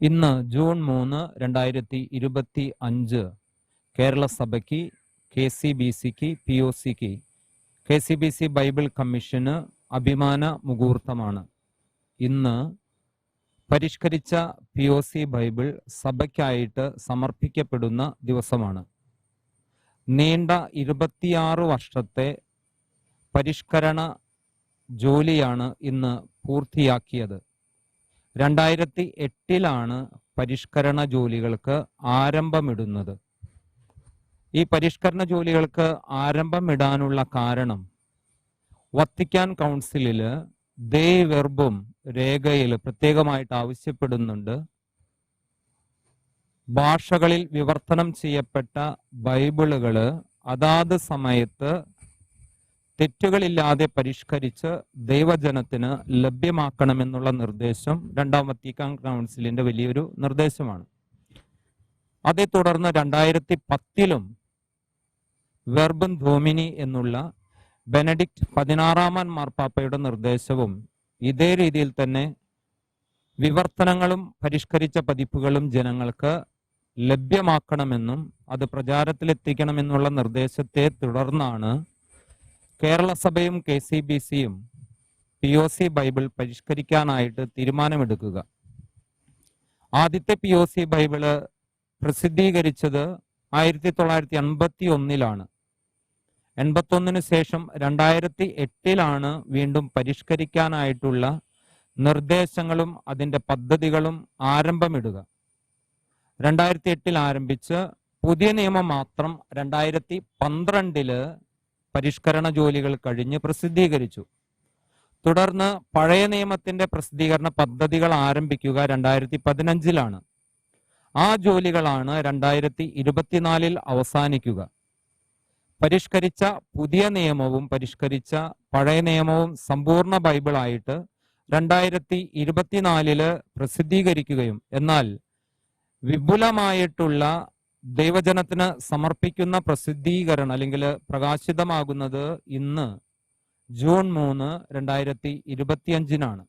ഇന്ന് ജൂൺ മൂന്ന് രണ്ടായിരത്തി ഇരുപത്തി അഞ്ച് കേരള സഭയ്ക്ക് കെ സി ബി സിക്ക് പി ഒ സിക്ക് K C B C Bible commission അഭിമാന മുഹൂർത്തമാണ്. ഇന്ന് പരിഷ്കരിച്ച പി ഒ സി ബൈബിൾ സഭയ്ക്കായിട്ട് സമർപ്പിക്കപ്പെടുന്ന ദിവസമാണ്. നീണ്ട ഇരുപത്തിയാറ് വർഷത്തെ പരിഷ്കരണ ജോലിയാണ് ഇന്ന് പൂർത്തിയാക്കിയത്. രണ്ടായിരത്തി എട്ടിലാണ് പരിഷ്കരണ ജോലികൾക്ക് ആരംഭമിടുന്നത്. ഈ പരിഷ്കരണ ജോലികൾക്ക് ആരംഭമിടാനുള്ള കാരണം വത്തിക്കാൻ കൗൺസിലിൽ ദേ വെർബും രേഖയിൽ പ്രത്യേകമായിട്ട് ആവശ്യപ്പെടുന്നുണ്ട്. ഭാഷകളിൽ വിവർത്തനം ചെയ്യപ്പെട്ട ബൈബിളുകൾ അതാത് സമയത്ത് തെറ്റുകളില്ലാതെ പരിഷ്കരിച്ച് ദൈവജനത്തിന് ലഭ്യമാക്കണമെന്നുള്ള നിർദ്ദേശം രണ്ടാം വത്തിക്കാൻ കൗൺസിലിന്റെ വലിയൊരു നിർദ്ദേശമാണ്. അതേ തുടർന്ന് രണ്ടായിരത്തി പത്തിലും വെർബൻ ധോമിനി എന്നുള്ള ബെനഡിക്റ്റ് പതിനാറാമൻ മാർപ്പാപ്പയുടെ നിർദ്ദേശവും ഇതേ രീതിയിൽ തന്നെ വിവർത്തനങ്ങളും പരിഷ്കരിച്ച പതിപ്പുകളും ജനങ്ങൾക്ക് ലഭ്യമാക്കണമെന്നും അത് പ്രചാരത്തിലെത്തിക്കണമെന്നുള്ള നിർദ്ദേശത്തെ തുടർന്നാണ് കേരള സഭയും കെ സി ബി സിയും പി ഒ സി ബൈബിൾ പരിഷ്കരിക്കാനായിട്ട് തീരുമാനമെടുക്കുക. ആദ്യത്തെ പി ഒ സി ബൈബിൾ പ്രസിദ്ധീകരിച്ചത് ആയിരത്തി തൊള്ളായിരത്തി എൺപത്തി ഒന്നിലാണ് എൺപത്തൊന്നിന് ശേഷം രണ്ടായിരത്തി എട്ടിലാണ് വീണ്ടും പരിഷ്കരിക്കാനായിട്ടുള്ള നിർദ്ദേശങ്ങളും അതിന്റെ പദ്ധതികളും ആരംഭമിടുക. രണ്ടായിരത്തി എട്ടിൽ ആരംഭിച്ച് പുതിയ നിയമം മാത്രം രണ്ടായിരത്തി പന്ത്രണ്ടിൽ പരിഷ്കരണ ജോലികൾ കഴിഞ്ഞ് പ്രസിദ്ധീകരിച്ചു. തുടർന്ന് പഴയ നിയമത്തിന്റെ പ്രസിദ്ധീകരണ പദ്ധതികൾ ആരംഭിക്കുക രണ്ടായിരത്തി പതിനഞ്ചിലാണ് ആ ജോലികളാണ് രണ്ടായിരത്തി ഇരുപത്തിനാലിൽ അവസാനിക്കുക. പരിഷ്കരിച്ച പുതിയ നിയമവും പരിഷ്കരിച്ച പഴയ നിയമവും സമ്പൂർണ ബൈബിളായിട്ട് രണ്ടായിരത്തി ഇരുപത്തിനാലിൽ പ്രസിദ്ധീകരിക്കുകയും എന്നാൽ വിപുലമായിട്ടുള്ള ദൈവജനത്തിന് സമർപ്പിക്കുന്ന പ്രസിദ്ധീകരണം അല്ലെങ്കിൽ പ്രകാശിതമാകുന്നത് ഇന്ന് ജൂൺ മൂന്ന് രണ്ടായിരത്തി ഇരുപത്തിയഞ്ചിനാണ്.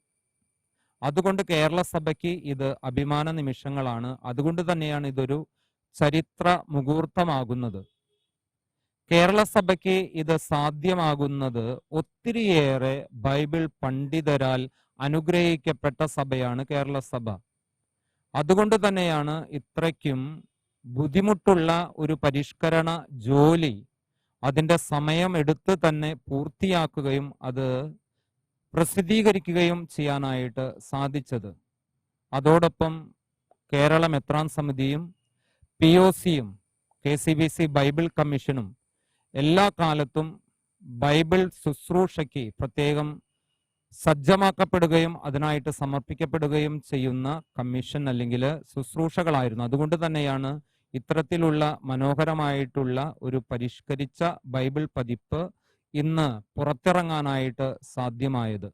അതുകൊണ്ട് കേരള സഭയ്ക്ക് ഇത് അഭിമാന നിമിഷങ്ങളാണ്. അതുകൊണ്ട് തന്നെയാണ് ഇതൊരു ചരിത്ര മുഹൂർത്തമാകുന്നത്. കേരള സഭയ്ക്ക് ഇത് സാധ്യമാകുന്നത് ഒത്തിരിയേറെ ബൈബിൾ പണ്ഡിതരാൽ അനുഗ്രഹിക്കപ്പെട്ട സഭയാണ് കേരള സഭ. അതുകൊണ്ട് തന്നെയാണ് ഇത്രയ്ക്കും ബുദ്ധിമുട്ടുള്ള ഒരു പരിഷ്കരണ ജോലി അതിന്റെ സമയം എടുത്ത് തന്നെ പൂർത്തിയാക്കുകയും അത് പ്രസിദ്ധീകരിക്കുകയും ചെയ്യാനായിട്ട് സാധിച്ചത്. അതോടൊപ്പം കേരള മെത്രാൻ സമിതിയും പി ഒ സിയും K C B C Bible കമ്മീഷനും എല്ലാ കാലത്തും ബൈബിൾ ശുശ്രൂഷയ്ക്ക് പ്രത്യേകം സജ്ജമാക്കപ്പെടുകയും അതിനായിട്ട് സമർപ്പിക്കപ്പെടുകയും ചെയ്യുന്ന കമ്മീഷൻ അല്ലെങ്കിൽ ശുശ്രൂഷകളായിരുന്നു. അതുകൊണ്ട് തന്നെയാണ് ഇത്തരത്തിലുള്ള മനോഹരമായിട്ടുള്ള ഒരു പരിഷ്കരിച്ച ബൈബിൾ പതിപ്പ് ഇന്ന് പുറത്തിറങ്ങാനായിട്ട് സാധ്യമായത്.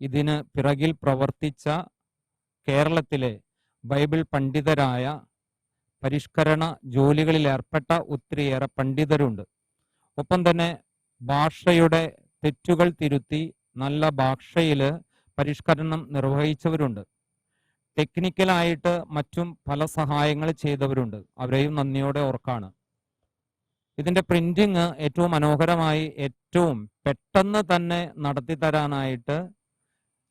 ഇതിന് പിറകിൽ പ്രവർത്തിച്ച കേരളത്തിലെ ബൈബിൾ പണ്ഡിതരായ പരിഷ്കരണ ജോലികളിൽ ഏർപ്പെട്ട ഒത്തിരിയേറെ പണ്ഡിതരുണ്ട്. ഒപ്പം തന്നെ ഭാഷയുടെ തെറ്റുകൾ തിരുത്തി നല്ല ഭാഷയിൽ പരിഷ്കരണം നിർവഹിച്ചവരുണ്ട്. ടെക്നിക്കലായിട്ട് മറ്റും പല സഹായങ്ങൾ ചെയ്തവരുണ്ട്. അവരെയും നന്ദിയോടെ ഓർക്കാണ്. ഇതിന്റെ പ്രിന്റിങ് ഏറ്റവും മനോഹരമായി ഏറ്റവും പെട്ടെന്ന് തന്നെ നടത്തി തരാനായിട്ട്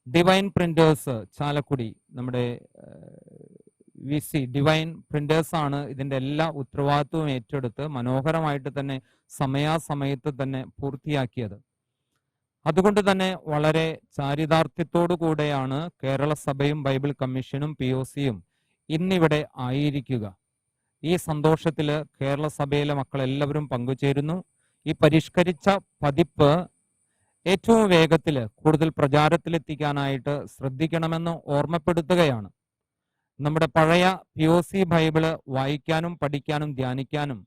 ഡിവൈൻ പ്രിന്റേഴ്സ് ചാലക്കുടി നമ്മുടെ വി സി ഡിവൈൻ പ്രിന്റേഴ്സ് ആണ് ഇതിന്റെ എല്ലാ ഉത്തരവാദിത്വവും ഏറ്റെടുത്ത് മനോഹരമായിട്ട് തന്നെ സമയാസമയത്ത് തന്നെ പൂർത്തിയാക്കിയത്. അതുകൊണ്ട് തന്നെ വളരെ ചാരിതാർത്ഥ്യത്തോടു കൂടെയാണ് കേരള സഭയും ബൈബിൾ കമ്മീഷനും പി ഒ സിയും ഇന്നിവിടെ ആയിരിക്കുക. ഈ സന്തോഷത്തിൽ കേരള സഭയിലെ മക്കൾ എല്ലാവരും പങ്കുചേരുന്നു. ഈ പരിഷ്കരിച്ച പതിപ്പ് ഏറ്റവും വേഗത്തിൽ കൂടുതൽ പ്രചാരത്തിലെത്തിക്കാനായിട്ട് ശ്രദ്ധിക്കണമെന്ന് ഓർമ്മപ്പെടുത്തുകയാണ്. നമ്മുടെ പഴയ പി ഒ സി ബൈബിൾ വായിക്കാനും പഠിക്കാനും ധ്യാനിക്കാനും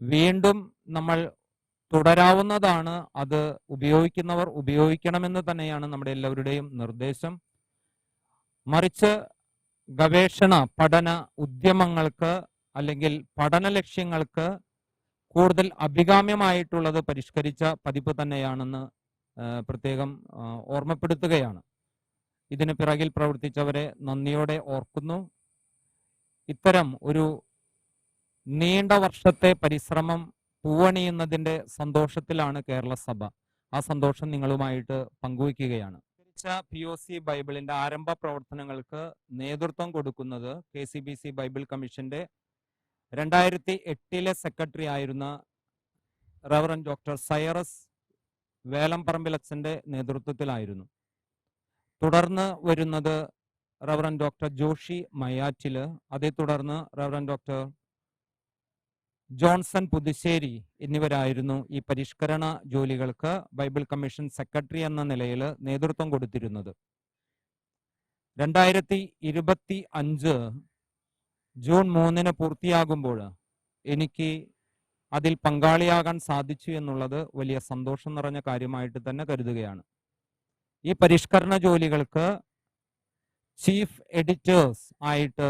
വീണ്ടും നമ്മൾ തുടരാവുന്നതാണ്. അത് ഉപയോഗിക്കുന്നവർ ഉപയോഗിക്കണമെന്ന് തന്നെയാണ് നമ്മുടെ എല്ലാവരുടെയും നിർദ്ദേശം. മറിച്ച് ഗവേഷണ പഠന ഉദ്യമങ്ങൾക്ക് അല്ലെങ്കിൽ പഠന ലക്ഷ്യങ്ങൾക്ക് കൂടുതൽ അഭികാമ്യമായിട്ടുള്ളത് പരിഷ്കരിച്ച പതിപ്പ് തന്നെയാണെന്ന് പ്രത്യേകം ഓർമ്മപ്പെടുത്തുകയാണ്. ഇതിന് പിറകിൽ പ്രവർത്തിച്ചവരെ നന്ദിയോടെ ഓർക്കുന്നു. ഇത്തരം ഒരു നീണ്ട വർഷത്തെ പരിശ്രമം പൂവണിയുന്നതിന്റെ സന്തോഷത്തിലാണ് കേരള സഭ. ആ സന്തോഷം നിങ്ങളുമായിട്ട് പങ്കുവയ്ക്കുകയാണ്. പി ഒ സി ബൈബിളിന്റെ ആരംഭ പ്രവർത്തനങ്ങൾക്ക് നേതൃത്വം കൊടുക്കുന്നത് K C B C Bible കമ്മീഷന്റെ രണ്ടായിരത്തി എട്ടിലെ സെക്രട്ടറി ആയിരുന്ന റവറൻ ഡോക്ടർ സൈറസ് വേലംപറമ്പിലച്ചന്റെ നേതൃത്വത്തിലായിരുന്നു. തുടർന്ന് വരുന്നത് റവറൻ ഡോക്ടർ ജോഷി മയാറ്റിൽ അതേ തുടർന്ന് റവറൻ ഡോക്ടർ ജോൺസൺ പുതുശ്ശേരി എന്നിവരായിരുന്നു ഈ പരിഷ്കരണ ജോലികൾക്ക് ബൈബിൾ കമ്മീഷൻ സെക്രട്ടറി എന്ന നിലയിൽ നേതൃത്വം കൊടുത്തിരുന്നത്. രണ്ടായിരത്തി ഇരുപത്തി അഞ്ച് ജൂൺ മൂന്നിന് പൂർത്തിയാകുമ്പോൾ എനിക്ക് അതിൽ പങ്കാളിയാകാൻ സാധിച്ചു എന്നുള്ളത് വലിയ സന്തോഷം നിറഞ്ഞ കാര്യമായിട്ട് തന്നെ കരുതുകയാണ്. ഈ പരിഷ്കരണ ജോലികൾക്ക് ചീഫ് എഡിറ്റേഴ്സ് ആയിട്ട്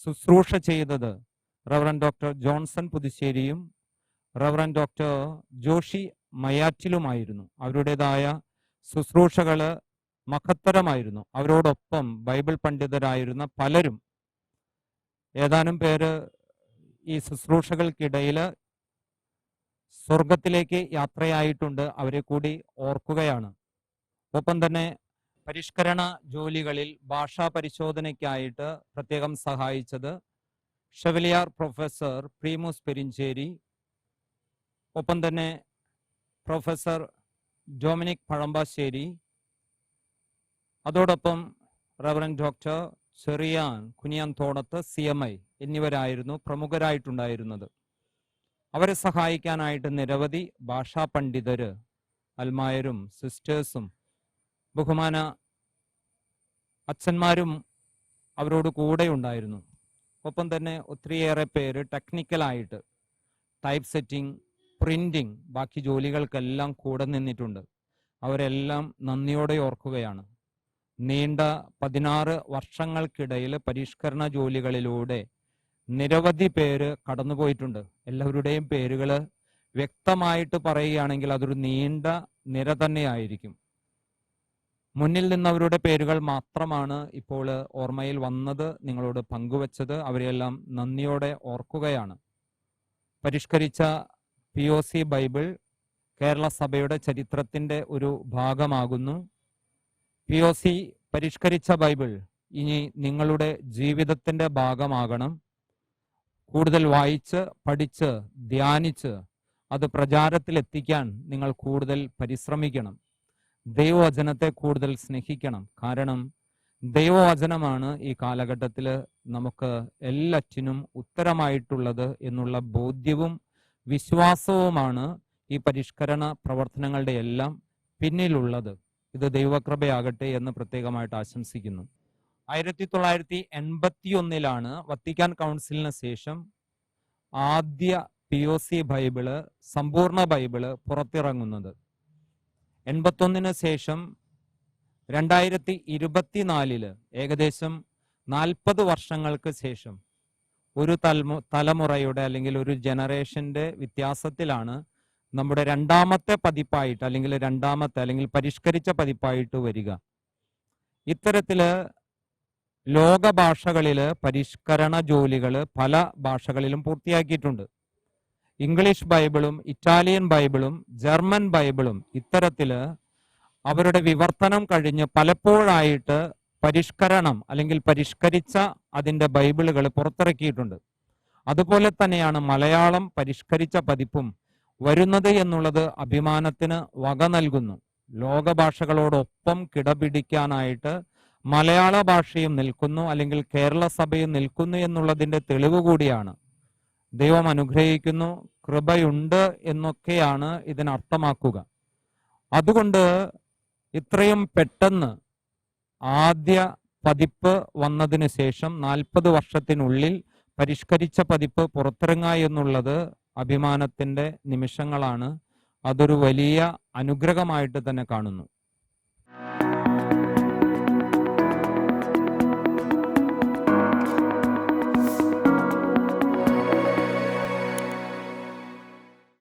ശുശ്രൂഷ ചെയ്തത് റവറൻ ഡോക്ടർ ജോൺസൺ പുതുശ്ശേരിയും റവറൻ ഡോക്ടർ ജോഷി മയാറ്റിലുമായിരുന്നു അവരുടേതായ ശുശ്രൂഷകൾ മഹത്തരമായിരുന്നു. അവരോടൊപ്പം ബൈബിൾ പണ്ഡിതരായിരുന്ന പലരും ഏതാനും പേര് ഈ ശുശ്രൂഷകൾക്കിടയിൽ സ്വർഗത്തിലേക്ക് യാത്രയായിട്ടുണ്ട്. അവരെ കൂടി ഓർക്കുകയാണ്. ഒപ്പം തന്നെ പരിഷ്കരണ ജോലികളിൽ ഭാഷാ പരിശോധനയ്ക്കായിട്ട് പ്രത്യേകം സഹായിച്ചത് ഷെവലിയാർ പ്രൊഫസർ പ്രീമോസ് പെരിഞ്ചേരി ഒപ്പം തന്നെ പ്രൊഫസർ ഡൊമിനിക് പഴമ്പാശ്ശേരി അതോടൊപ്പം reverend doctor Cherian Kuniyanthodath C M I എന്നിവരായിരുന്നു പ്രമുഖരായിട്ടുണ്ടായിരുന്നത്. അവരെ സഹായിക്കാനായിട്ട് നിരവധി ഭാഷാ പണ്ഡിതര് അൽമായരും സിസ്റ്റേഴ്സും ബഹുമാന അച്ഛന്മാരും അവരോട് കൂടെ ഉണ്ടായിരുന്നു ഒപ്പം തന്നെ ഒത്തിരിയേറെ പേര് ടെക്നിക്കലായിട്ട് ടൈപ്പ് സെറ്റിംഗ് പ്രിന്റിംഗ് ബാക്കി ജോലികൾക്കെല്ലാം കൂടെ നിന്നിട്ടുണ്ട്. അവരെല്ലാം നന്ദിയോടെ ഓർക്കുകയാണ്. നീണ്ട പതിനാറ് വർഷങ്ങൾക്കിടയിൽ പരിഷ്കരണ ജോലികളിലൂടെ നിരവധി പേര് കടന്നുപോയിട്ടുണ്ട്. എല്ലാവരുടെയും പേരുകൾ വ്യക്തമായിട്ട് പറയുകയാണെങ്കിൽ അതൊരു നീണ്ട നിര തന്നെയായിരിക്കും. മുന്നിൽ നിന്നവരുടെ പേരുകൾ മാത്രമാണ് ഇപ്പോൾ ഓർമ്മയിൽ വന്നത് നിങ്ങളോട് പങ്കുവച്ചത്. അവരെല്ലാം നന്ദിയോടെ ഓർക്കുകയാണ്. പരിഷ്കരിച്ച P O C Bible Kerala സഭയുടെ ചരിത്രത്തിന്റെ ഒരു ഭാഗമാകുന്നു. പി ഒ സി പരിഷ്കരിച്ച ബൈബിൾ ഇനി നിങ്ങളുടെ ജീവിതത്തിന്റെ ഭാഗമാകണം. കൂടുതൽ വായിച്ച് പഠിച്ച് ധ്യാനിച്ച് അത് പ്രചാരത്തിലെത്തിക്കാൻ നിങ്ങൾ കൂടുതൽ പരിശ്രമിക്കണം. ദൈവവചനത്തെ കൂടുതൽ സ്നേഹിക്കണം. കാരണം ദൈവവചനമാണ് ഈ കാലഘട്ടത്തിൽ നമുക്ക് എല്ലാറ്റിനും ഉത്തരമായിട്ടുള്ളത് എന്നുള്ള ബോധ്യവും വിശ്വാസവുമാണ് ഈ പരിഷ്കരണ പ്രവർത്തനങ്ങളുടെ എല്ലാം പിന്നിലുള്ളത്. ഇത് ദൈവകൃപയാകട്ടെ എന്ന് പ്രത്യേകമായിട്ട് ആശംസിക്കുന്നു. ആയിരത്തി തൊള്ളായിരത്തി എൺപത്തി ഒന്നിലാണ് വത്തിക്കാൻ കൗൺസിലിന് ശേഷം ആദ്യ പി ഒ സി ബൈബിൾ സമ്പൂർണ ബൈബിൾ പുറത്തിറങ്ങുന്നത്. എൺപത്തൊന്നിന് ശേഷം രണ്ടായിരത്തി ഇരുപത്തിനാലിൽ ഏകദേശം നാൽപ്പത് വർഷങ്ങൾക്ക് ശേഷം ഒരു തലമു തലമുറയുടെ അല്ലെങ്കിൽ ഒരു ജനറേഷന്റെ വ്യത്യാസത്തിലാണ് നമ്മുടെ രണ്ടാമത്തെ പതിപ്പായിട്ട് അല്ലെങ്കിൽ രണ്ടാമത്തെ അല്ലെങ്കിൽ പരിഷ്കരിച്ച പതിപ്പായിട്ട് വരിക. ഇത്തരത്തിൽ ലോക ഭാഷകളിൽ പരിഷ്കരണ ജോലികൾ പല ഭാഷകളിലും പൂർത്തിയാക്കിയിട്ടുണ്ട്. ഇംഗ്ലീഷ് ബൈബിളും ഇറ്റാലിയൻ ബൈബിളും ജർമ്മൻ ബൈബിളും ഇത്തരത്തിൽ അവരുടെ വിവർത്തനം കഴിഞ്ഞ് പലപ്പോഴായിട്ട് പരിഷ്കരണം അല്ലെങ്കിൽ പരിഷ്കരിച്ച അതിന്റെ ബൈബിളുകൾ പുറത്തിറക്കിയിട്ടുണ്ട്. അതുപോലെ തന്നെയാണ് മലയാളം പരിഷ്കരിച്ച പതിപ്പും വരുന്നത് എന്നുള്ളത് അഭിമാനത്തിന് വക നൽകുന്നു. ലോകഭാഷകളോടൊപ്പം കിടപിടിക്കാനായിട്ട് മലയാള ഭാഷയും നിൽക്കുന്നു അല്ലെങ്കിൽ കേരള സഭയും നിൽക്കുന്നു എന്നുള്ളതിന്റെ തെളിവ് കൂടിയാണ്. ദൈവം അനുഗ്രഹിക്കുന്നു കൃപയുണ്ട് എന്നൊക്കെയാണ് ഇതിനർത്ഥമാക്കുക അതുകൊണ്ട് ഇത്രയും പെട്ടെന്ന് ആദ്യ പതിപ്പ് വന്നതിന് ശേഷം നാൽപ്പത് വർഷത്തിനുള്ളിൽ പരിഷ്കരിച്ച പതിപ്പ് പുറത്തിറങ്ങുക എന്നുള്ളത് അഭിമാനത്തിന്റെ നിമിഷങ്ങളാണ്. അതൊരു വലിയ അനുഗ്രഹമായിട്ട് തന്നെ കാണുന്നു.